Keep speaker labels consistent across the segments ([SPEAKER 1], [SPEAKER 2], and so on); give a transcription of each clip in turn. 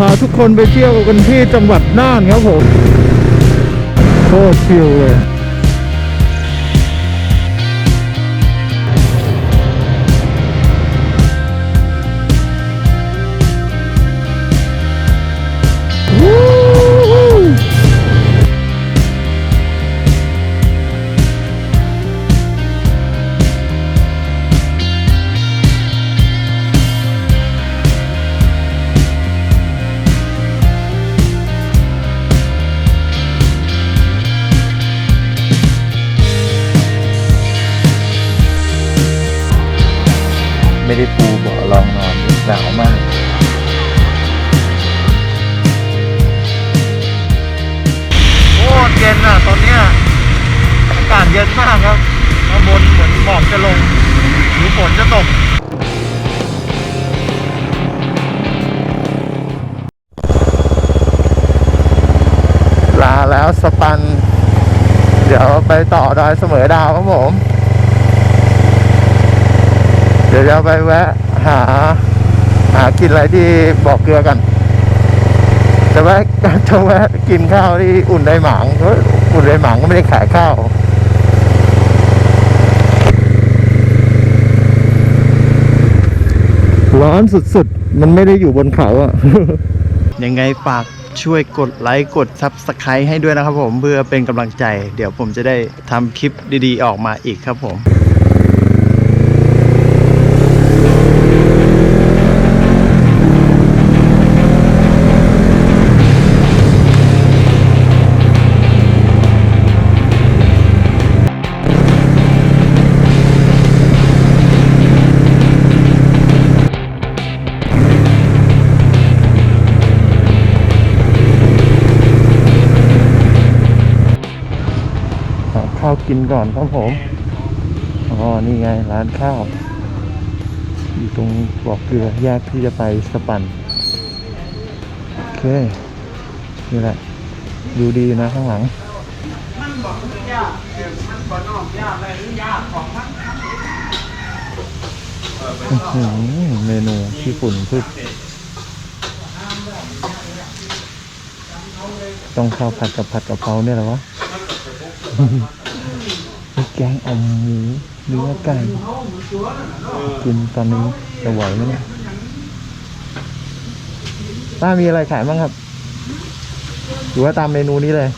[SPEAKER 1] พาทุกคนไปเที่ยวกันที่จังหวัดน่านครับผมโคตรชิลเลย
[SPEAKER 2] ไม่ได้ปูเบาะรองนอนหนาวมาก
[SPEAKER 1] โอ้เย็นอะ ตอนเนี้ยอากาศเย็นมากครับข้างบนเหมือนหมอกจะลง หรือฝนจะตกลาแล้วสปัน เดี๋ยวไปต่อดอยเสมอดาวครับผม ดี๋ยวจะไปแวะหา หากินอะไรที่บอกเกลือกันจะแวะจะแวะกินข้าวที่อุ่นไดหมางอุ่นไดหมางก็ไม่ได้ขายข้าวร้อนสุดๆ มันไม่ได้อยู่บนเขาอะยังไงฝากช่วยกดไลค์กด Subscribe ให้ด้วยนะครับผมเพื่อเป็นกำลังใจ เดี๋ยวผมจะได้ทำคลิปดีๆออกมาอีกครับผม กินก่อนครับผม อ๋อ นี่ไงร้านข้าว อยู่ตรงบอกเกลือแยกที่จะไปสปัน โอเค นี่แหละ ดูดีนะข้างหลังอื้อหือเมนูที่ฝุ่นพึกต้องข้าวผัดกับผัดกะเพราเนี่ยหละวะ แกงอ่อมหมูเนื้อไก่กินตอนนี้จะไหวไหมเนี่ยป้ามีอะไรขายบ้างครับหรือว่าตามเมนูนี้เลย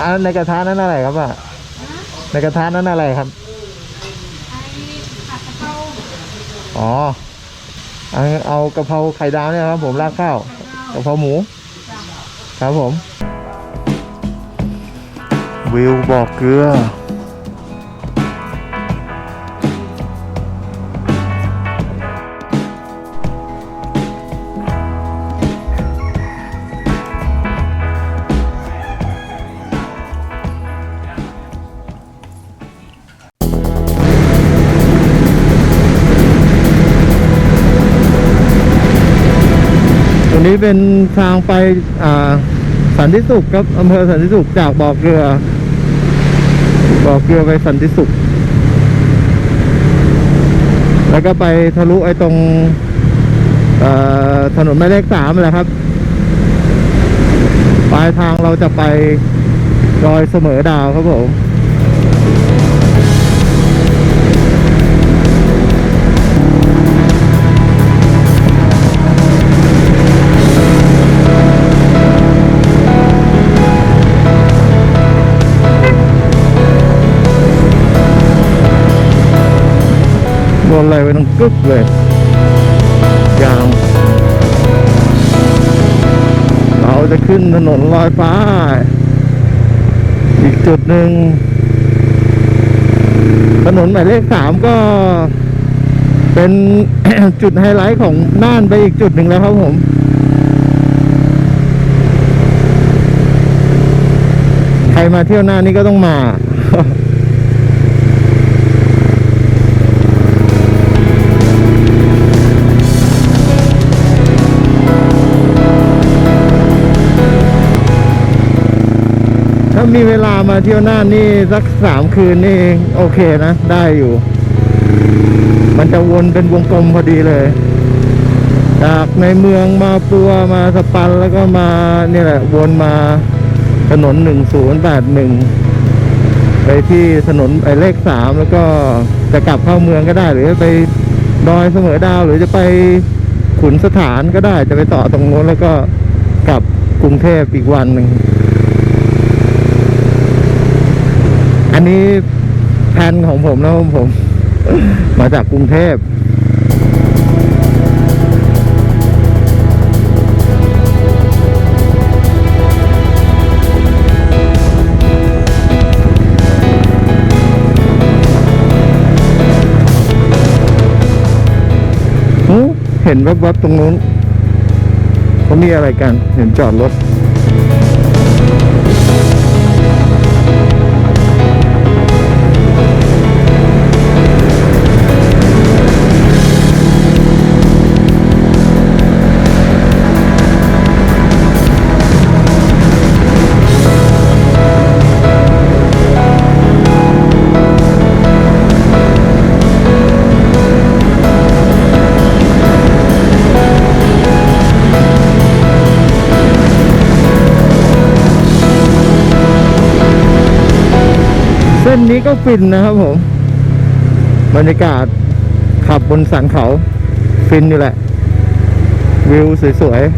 [SPEAKER 1] อ่าในกระทะนั้นอะไรครับอะในกระทะนั้นอะไรครับอ๋อเอาเอากะเพราไข่ดาวเนี่ยครับ ผมราดข้าวกะเพราหมู ครับผม วิวบอกเกลือ เป็นทางไปอ่าสันติสุขครับอำเภอสันติสุขจากบ่อเกลือบ่อเกลือไปสันติสุข แล้วก็ไปทะลุไอ้ตรงถนนหมายเลขสามแหละครับ ปลายทางเราจะไปดอยเสมอดาวครับผม โดนอะไรไปทั้งกึกเลยยางเราจะขึ้นถนนลอยฟ้า อีกจุดหนึ่ง ถนนหมายเลขสามก็เป็นจุดไฮไลท์ของน่านไปอีกจุดหนึ่งแล้วครับผมใครมาเที่ยวน่านนี่ก็ต้องมา มาเที่ยวน่านนี่สักสามคืนนี่โอเคนะ ได้อยู่ มันจะวนเป็นวงกลมพอดีเลย จากในเมืองมาปัวมาสปันแล้วก็มาเนี่ยแหละ วนมาถนนหนึ่งศูนย์แปดหนึ่งไปที่ถนนไอเลขสามแล้วก็จะกลับเข้าเมืองก็ได้หรือไปดอยเสมอดาว หรือจะไปขุนสถานก็ได้จะไปต่อตรงโน้นแล้วก็กลับกรุงเทพอีกวันหนึ่ง อันนี้แผนของผมแล้วผม มาจากกรุงเทพเห็นแวบๆตรงนู้นเขามีอะไรกัน เห็นจอดรถ ฟินนะครับผม บรรยากาศขับบนสันเขาฟินอยู่แหละ วิวสวยๆ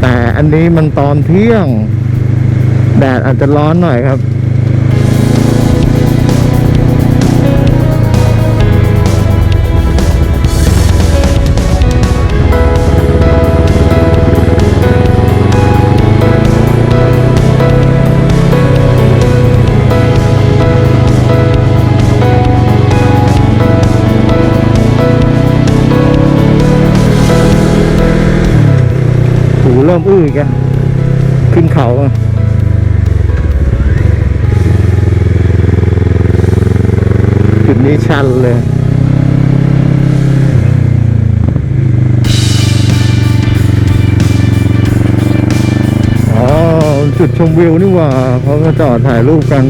[SPEAKER 1] แต่อันนี้มันตอนเที่ยง แดดอาจจะร้อนหน่อยครับ หูเริ่มอื้ออีกอะขึ้นเขาจุดนี้ชันเลยอ๋อจุดชมวิวนี่ว่าเขาก็จอดถ่ายรูปกัน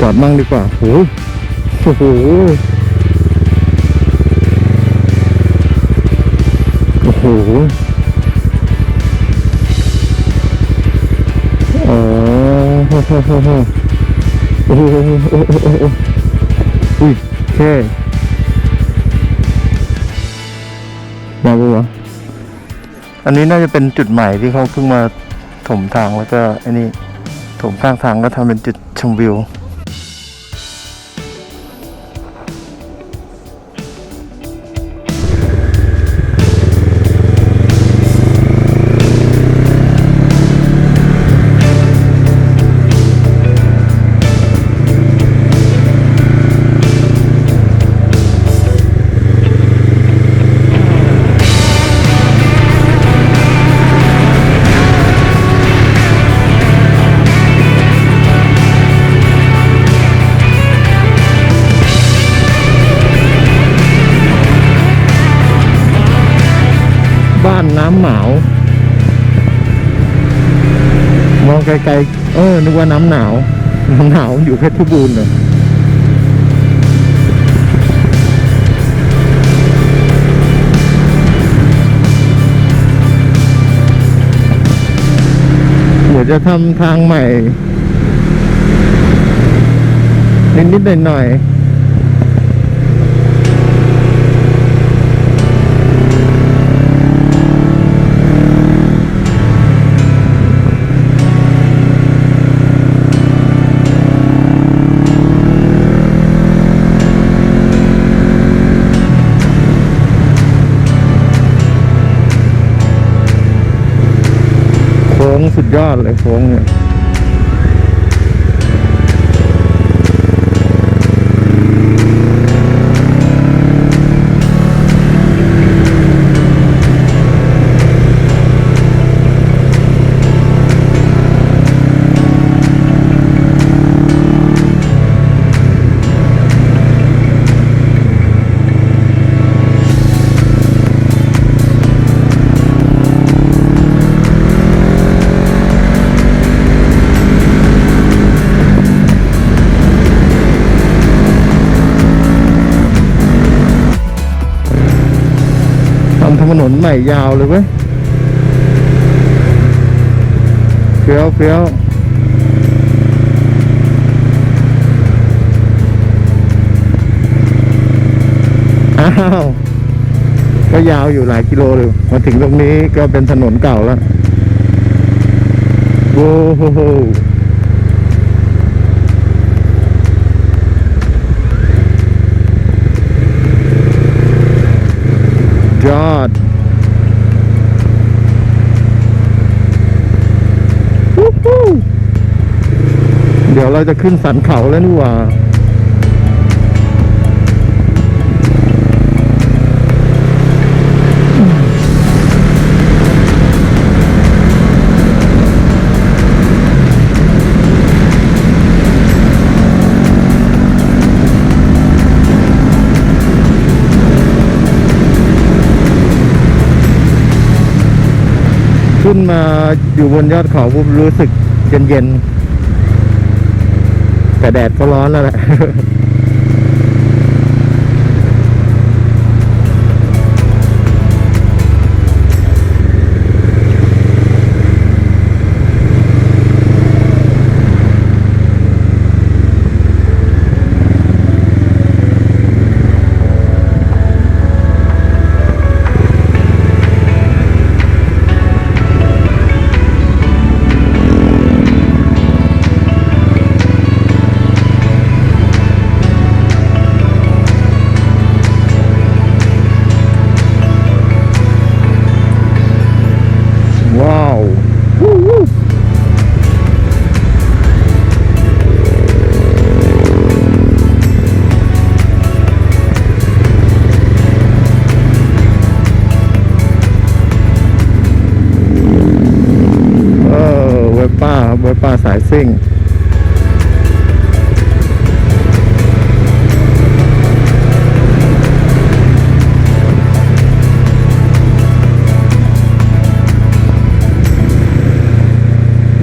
[SPEAKER 1] จอดมั่งดีกว่าโอ้โห หโอ้โหโอ้โหโอ้โหโอ้โหอุ้ยแค่มาปะวะอันนี้น่าจะเป็นจุดใหม่ที่เขาเพิ่งมาถมทางแล้วก็อันนี้ถมข้างทางก็ทำเป็นจุดชมวิว ไกลๆ เออ นึกว่าน้ำหนาว น้ำหนาวอยู่เพชรบูรณ์เหรอเดี๋ยวจะทำทางใหม่ นิดๆหน่อยๆ ค้งสุดยอดเลยโค้งเนี่ย นนใหม่ยาวเลยเว้ยเฟี้ยวเฟี้ยวอ้าวก็ยาวอยู่หลายกิโลเลยมาถึงตรงนี้ก็เป็นถนนเก่าแล้วโว้โหยอดวู้ฮู้ เราจะขึ้นสันเขาแล้วนี่หว่าขึ้นมาอยู่บนยอดเขาปุ๊บรู้สึกเย็นๆ แต่แดดก็ร้อนแล้วแหละ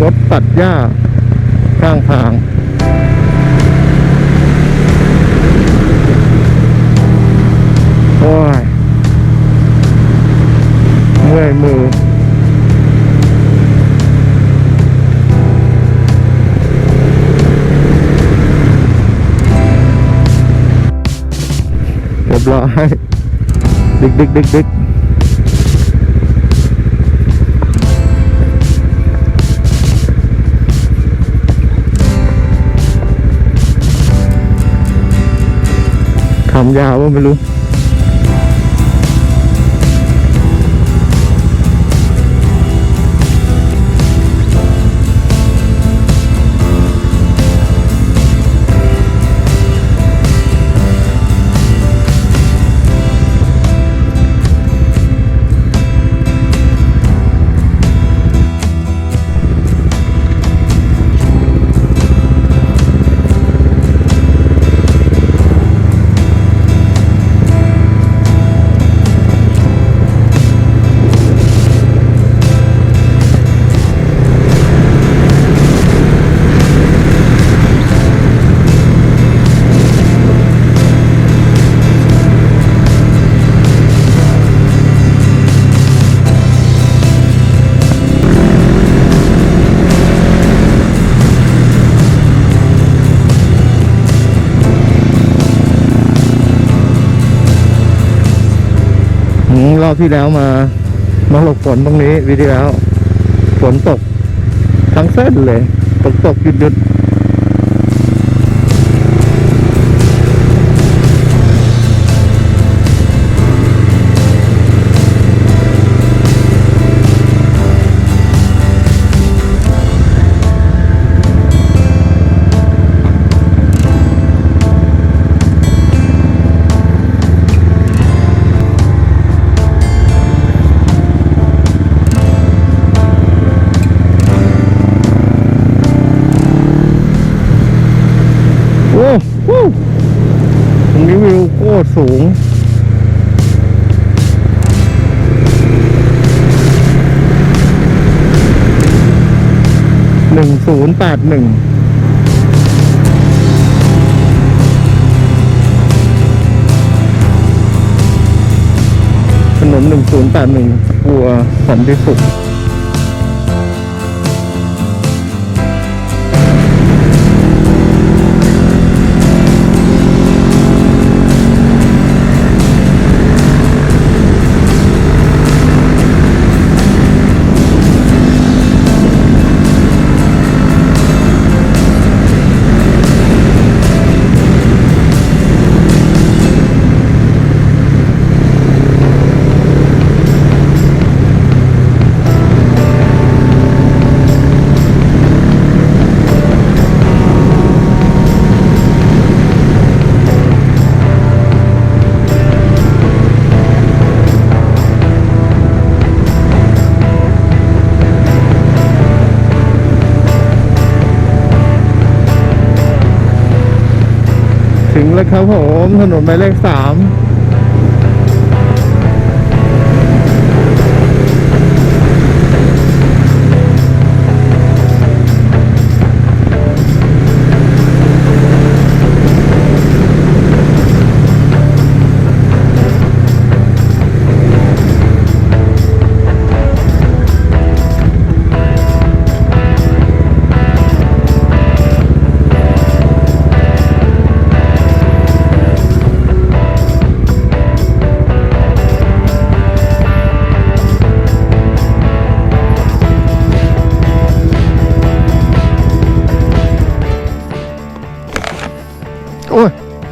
[SPEAKER 1] รถตัดหญ้าข้างทางโอ้ยเมื่อยมือเรียบร้อยดึกดึกดึกดึก ยาวว่าไม่รู้ รอบที่แล้วมามาหลบฝนตรงนี้วิดีแล้วฝนตกทั้งเส้นเลย ตกตกหยุดหยุด วิวโคตรสูง หนึ่งศูนย์แปดหนึ่งถนนหนึ่งศูนย์381บัวสันติสุข แล้วครับผม ถนนหมายเลขสาม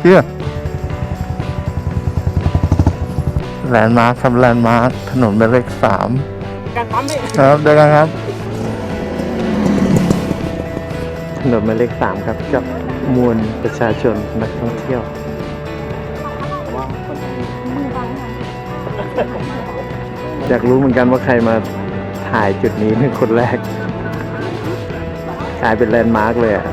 [SPEAKER 1] อ้ยเฮียแลนด์มาร์คครับแลนด์มาร์คถนนหมายเลขสาม
[SPEAKER 3] กันปั๊มพี่
[SPEAKER 1] ครับเดี๋ยวกันครับ ถนนหมายเลขสามครับกับมวลประชาชนนักท่องเที่ยวอยากรู้เหมือนกันว่าใครมาถ่ายจุดนี้เป็นคนแรกกลายเป็นแลนด์มาร์กเลยอะ